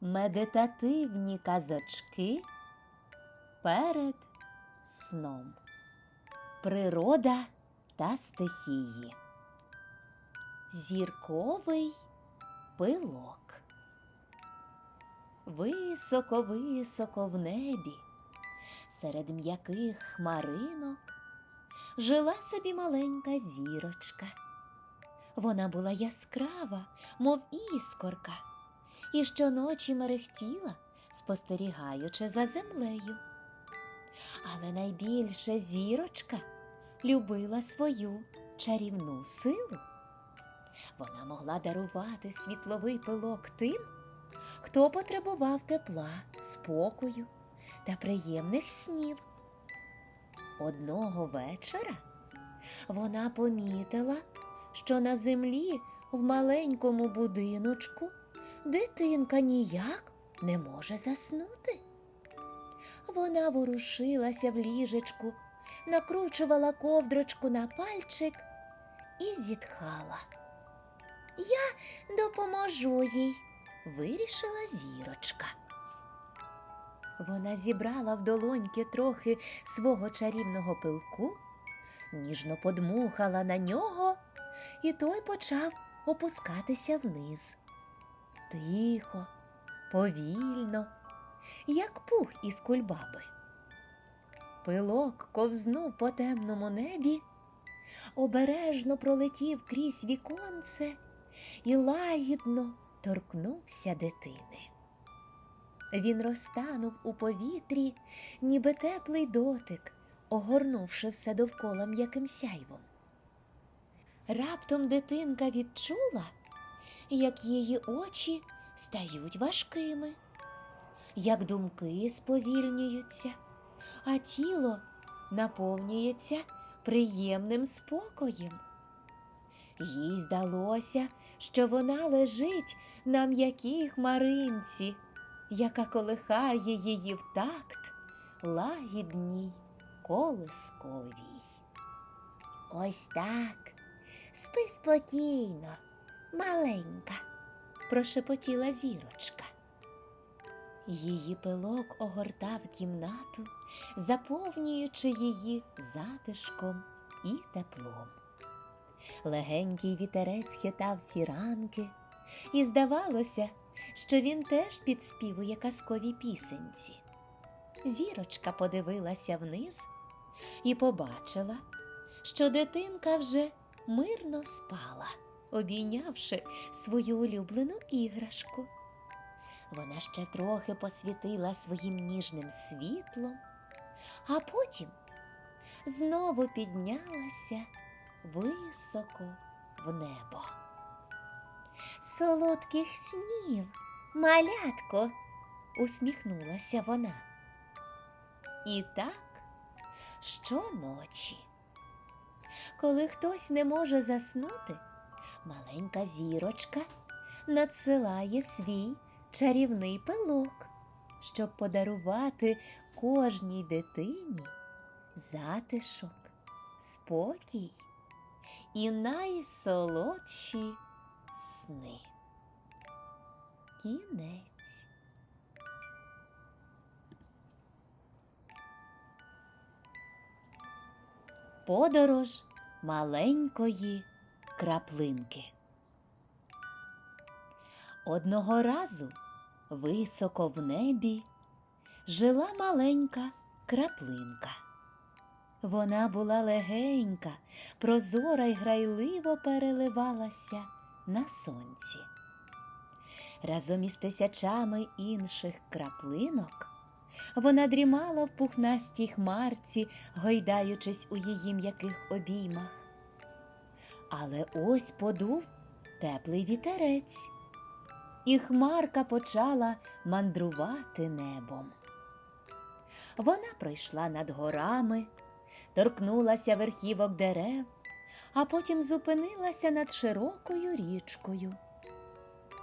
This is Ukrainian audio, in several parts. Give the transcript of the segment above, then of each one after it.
Медитативні казочки перед сном. Природа та стихії. Зірковий пилок. Високо-високо в небі, серед м'яких хмаринок, жила собі маленька зірочка. Вона була яскрава, мов іскорка, і щоночі мерехтіла, спостерігаючи за землею. Але найбільше зірочка любила свою чарівну силу. Вона могла дарувати світловий пилок тим, хто потребував тепла, спокою та приємних снів. Одного вечора вона помітила, що на землі в маленькому будиночку дитинка ніяк не може заснути. Вона ворушилася в ліжечку, накручувала ковдрочку на пальчик і зітхала. Я допоможу їй, вирішила зірочка. Вона зібрала в долоньки трохи свого чарівного пилку, ніжно подмухала на нього, і той почав опускатися вниз. Тихо, повільно, як пух із кульбаби. Пилок ковзнув по темному небі, обережно пролетів крізь віконце і лагідно торкнувся дитини. Він розтанув у повітрі, ніби теплий дотик, огорнувши все довкола м'яким сяйвом. Раптом дитинка відчула, як її очі стають важкими, як думки сповільнюються, а тіло наповнюється приємним спокоєм. Їй здалося, що вона лежить на м'якій хмаринці, яка колихає її в такт лагідній колисковій. Ось так. Спи спокійно, маленька, прошепотіла зірочка. Її пилок огортав кімнату, заповнюючи її затишком і теплом. Легенький вітерець хитав фіранки, і здавалося, що він теж підспівує казкові пісенці. Зірочка подивилася вниз і побачила, що дитинка вже мирно спала, обійнявши свою улюблену іграшку. Вона ще трохи посвітила своїм ніжним світлом, а потім знову піднялася високо в небо. Солодких снів, малятко, усміхнулася вона. І так щоночі. Коли хтось не може заснути, маленька зірочка надсилає свій чарівний пилок, щоб подарувати кожній дитині затишок, спокій і найсолодші сни. Кінець. Подорож маленької краплинки. Одного разу високо в небі жила маленька краплинка. Вона була легенька, прозора й грайливо переливалася на сонці. Разом із тисячами інших краплинок вона дрімала в пухнастій хмарці, гойдаючись у її м'яких обіймах. Але ось подув теплий вітерець, і хмарка почала мандрувати небом. Вона пройшла над горами, торкнулася верхівок дерев, а потім зупинилася над широкою річкою.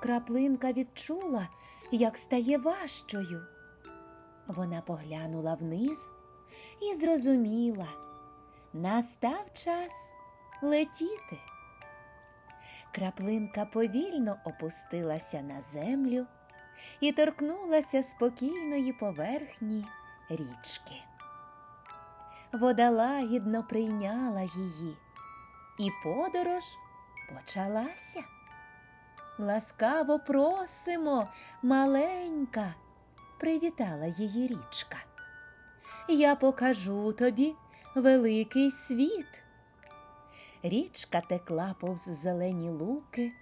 Краплинка відчула, як стає важчою. Вона поглянула вниз і зрозуміла, настав час летіти. Краплинка повільно опустилася на землю і торкнулася спокійної поверхні річки. Вода лагідно прийняла її, і подорож почалася. Ласкаво просимо, маленька, привітала її річка. Я покажу тобі великий світ. Річка текла повз зелені луки,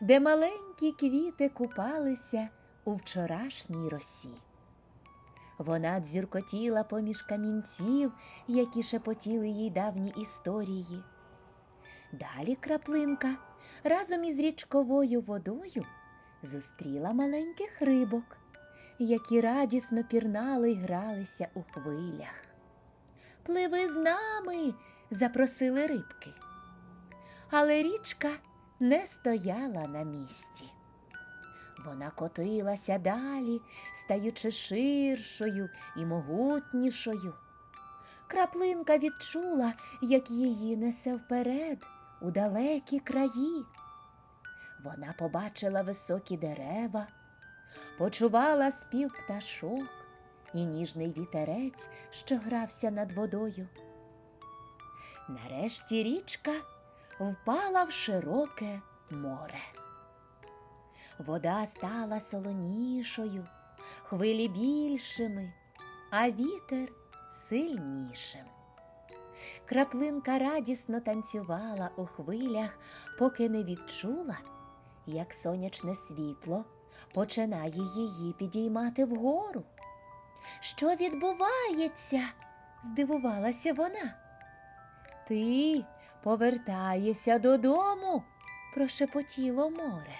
де маленькі квіти купалися у вчорашній росі. Вона дзюркотіла поміж камінців, які шепотіли їй давні історії. Далі краплинка разом із річковою водою зустріла маленьких рибок, які радісно пірнали й гралися у хвилях. Пливи з нами, запросили рибки. Але річка не стояла на місці. Вона котилася далі, стаючи ширшою і могутнішою. Краплинка відчула, як її несе вперед у далекі краї. Вона побачила високі дерева, почувала спів пташок і ніжний вітерець, що грався над водою. Нарешті річка впала в широке море. Вода стала солонішою, хвилі більшими, а вітер сильнішим. Краплинка радісно танцювала у хвилях, поки не відчула, як сонячне світло починає її підіймати вгору. Що відбувається? здивувалася вона. Ти повертаєшся додому, прошепотіло море.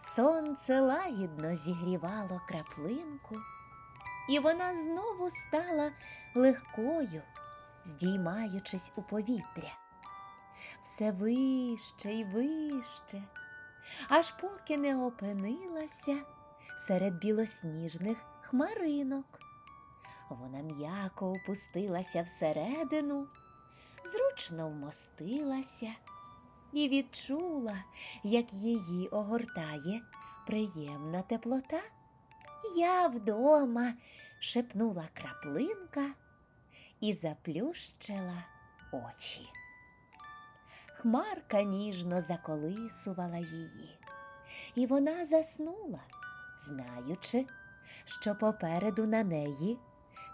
Сонце лагідно зігрівало краплинку, і вона знову стала легкою, здіймаючись у повітря. Все вище й вище, аж поки не опинилася серед білосніжних хмаринок. Вона м'яко опустилася всередину, зручно вмостилася і відчула, як її огортає приємна теплота. Я вдома, шепнула краплинка і заплющила очі. Хмарка ніжно заколисувала її, і вона заснула, знаючи, що попереду на неї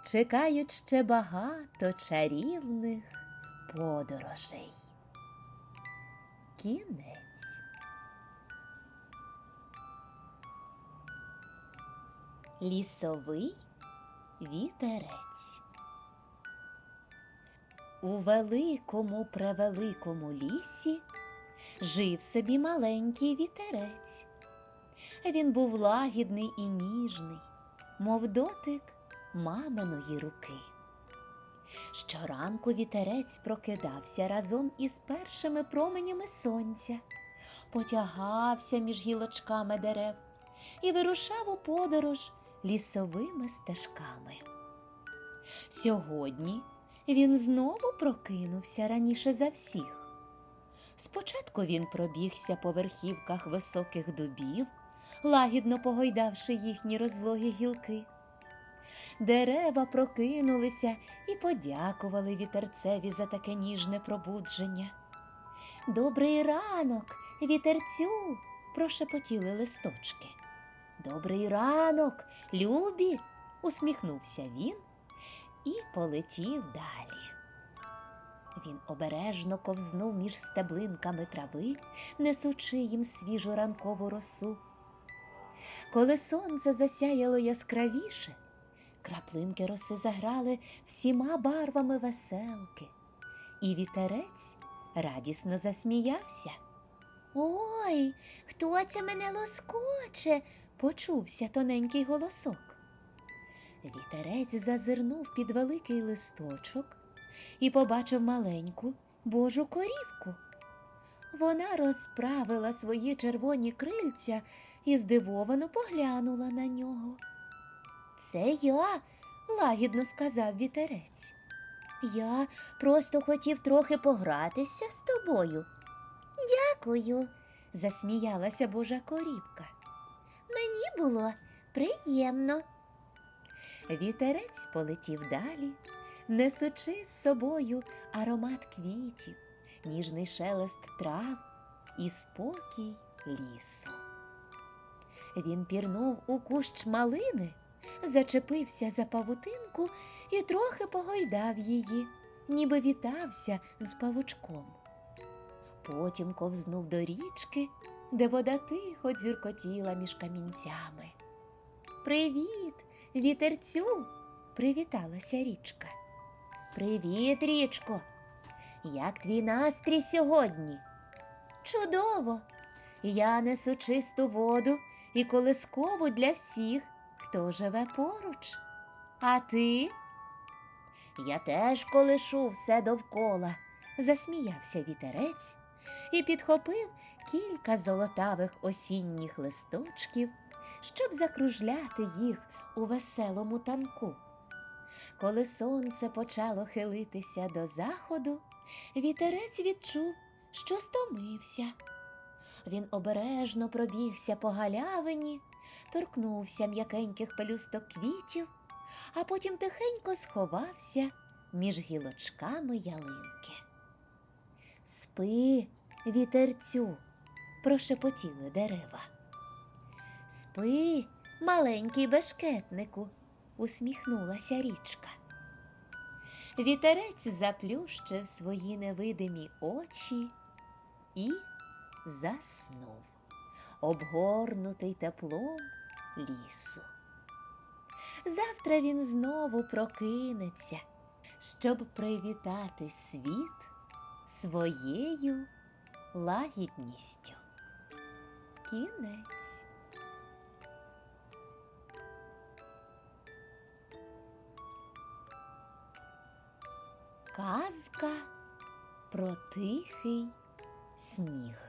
чекають ще багато чарівних подорожей. Кінець. Лісовий вітерець. У великому превеликому лісі жив собі маленький вітерець. Він був лагідний і ніжний, мов дотик маминої руки. Щоранку вітерець прокидався разом із першими променями сонця, потягався між гілочками дерев і вирушав у подорож лісовими стежками. Сьогодні він знову прокинувся раніше за всіх. Спочатку він пробігся по верхівках високих дубів, лагідно погойдавши їхні розлогі гілки. Дерева прокинулися і подякували вітерцеві за таке ніжне пробудження. Добрий ранок, вітерцю, прошепотіли листочки. Добрий ранок, любі, усміхнувся він і полетів далі. Він обережно ковзнув між стеблинками трави, несучи їм свіжу ранкову росу. Коли сонце засяяло яскравіше, краплинки роси заграли всіма барвами веселки, і вітерець радісно засміявся. Ой, хто це мене лоскоче? почувся тоненький голосок. Вітерець зазирнув під великий листочок і побачив маленьку божу корівку. Вона розправила свої червоні крильця і здивовано поглянула на нього. Це я, лагідно сказав вітерець. Я просто хотів трохи погратися з тобою. Дякую, засміялася божа корівка. Мені було приємно. Вітерець полетів далі, несучи з собою аромат квітів, ніжний шелест трав і спокій лісу. Він пірнув у кущ малини, зачепився за павутинку і трохи погойдав її, ніби вітався з павучком. Потім ковзнув до річки, де вода тихо дзюркотіла між камінцями. Привіт, вітерцю, привіталася річка. Привіт, річко. Як твій настрій сьогодні? Чудово! Я несу чисту воду і колискову для всіх, хто живе поруч. А ти? Я теж колишу все довкола, засміявся вітерець і підхопив кілька золотавих осінніх листочків, щоб закружляти їх у веселому танку. Коли сонце почало хилитися до заходу, вітерець відчув, що стомився. Він обережно пробігся по галявині, торкнувся м'якеньких пелюсток квітів, а потім тихенько сховався між гілочками ялинки. Спи, вітерцю, прошепотіли дерева. Спи, маленький бешкетнику, усміхнулася річка. Вітерець заплющив свої невидимі очі і заснув, обгорнутий теплом лісу. Завтра він знову прокинеться, щоб привітати світ своєю лагідністю. Кінець. Казка про тихий сніг.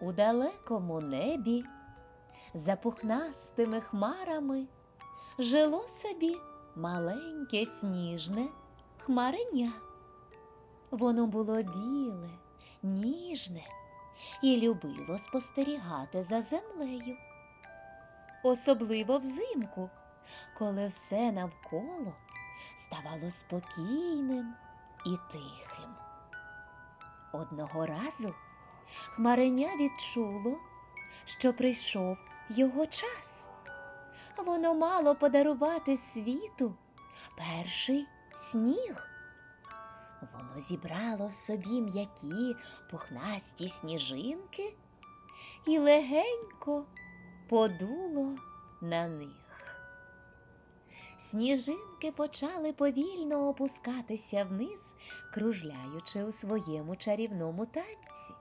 У далекому небі за пухнастими хмарами жило собі маленьке сніжне хмареня. Воно було біле, ніжне і любило спостерігати за землею. Особливо взимку, коли все навколо ставало спокійним і тихим. Одного разу хмареня відчуло, що прийшов його час. Воно мало подарувати світу перший сніг. Воно зібрало в собі м'які пухнасті сніжинки і легенько подуло на них. Сніжинки почали повільно опускатися вниз, кружляючи у своєму чарівному танці.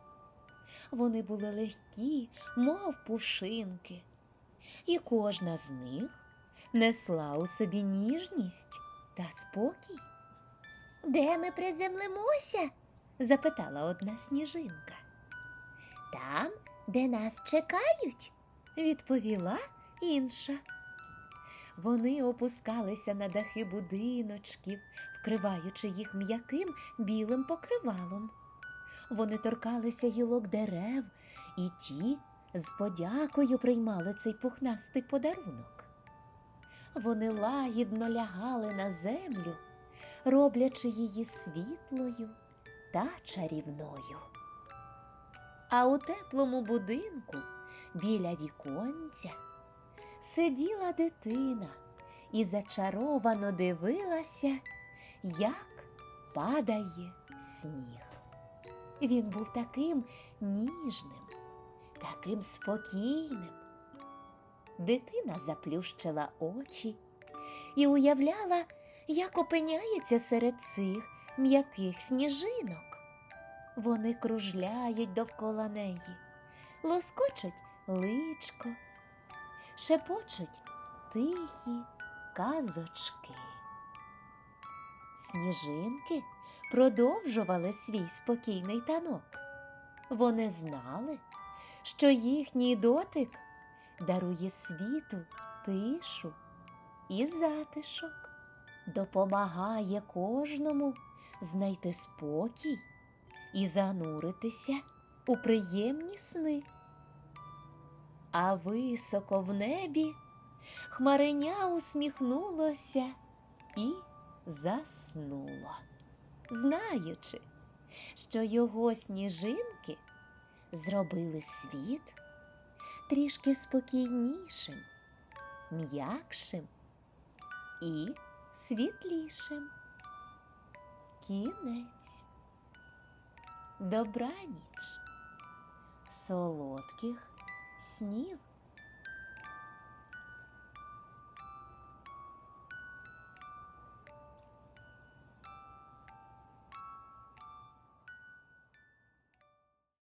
Вони були легкі, мов пушинки, і кожна з них несла у собі ніжність та спокій. Де ми приземлимося? запитала одна сніжинка. Там, де нас чекають, відповіла інша. Вони опускалися на дахи будиночків, вкриваючи їх м'яким білим покривалом. Вони торкалися гілок дерев, і ті з подякою приймали цей пухнастий подарунок. Вони лагідно лягали на землю, роблячи її світлою та чарівною. А у теплому будинку біля віконця сиділа дитина і зачаровано дивилася, як падає сніг. Він був таким ніжним, таким спокійним. Дитина заплющила очі і уявляла, як опиняється серед цих м'яких сніжинок. Вони кружляють довкола неї, лоскочуть личко, шепочуть тихі казочки. Сніжинки продовжували свій спокійний танок. Вони знали, що їхній дотик дарує світу тишу і затишок, допомагає кожному знайти спокій і зануритися у приємні сни. А високо в небі хмареня усміхнулося і заснуло, знаючи, що його сніжинки зробили світ трішки спокійнішим, м'якшим і світлішим. Кінець. Добраніч, солодких снів.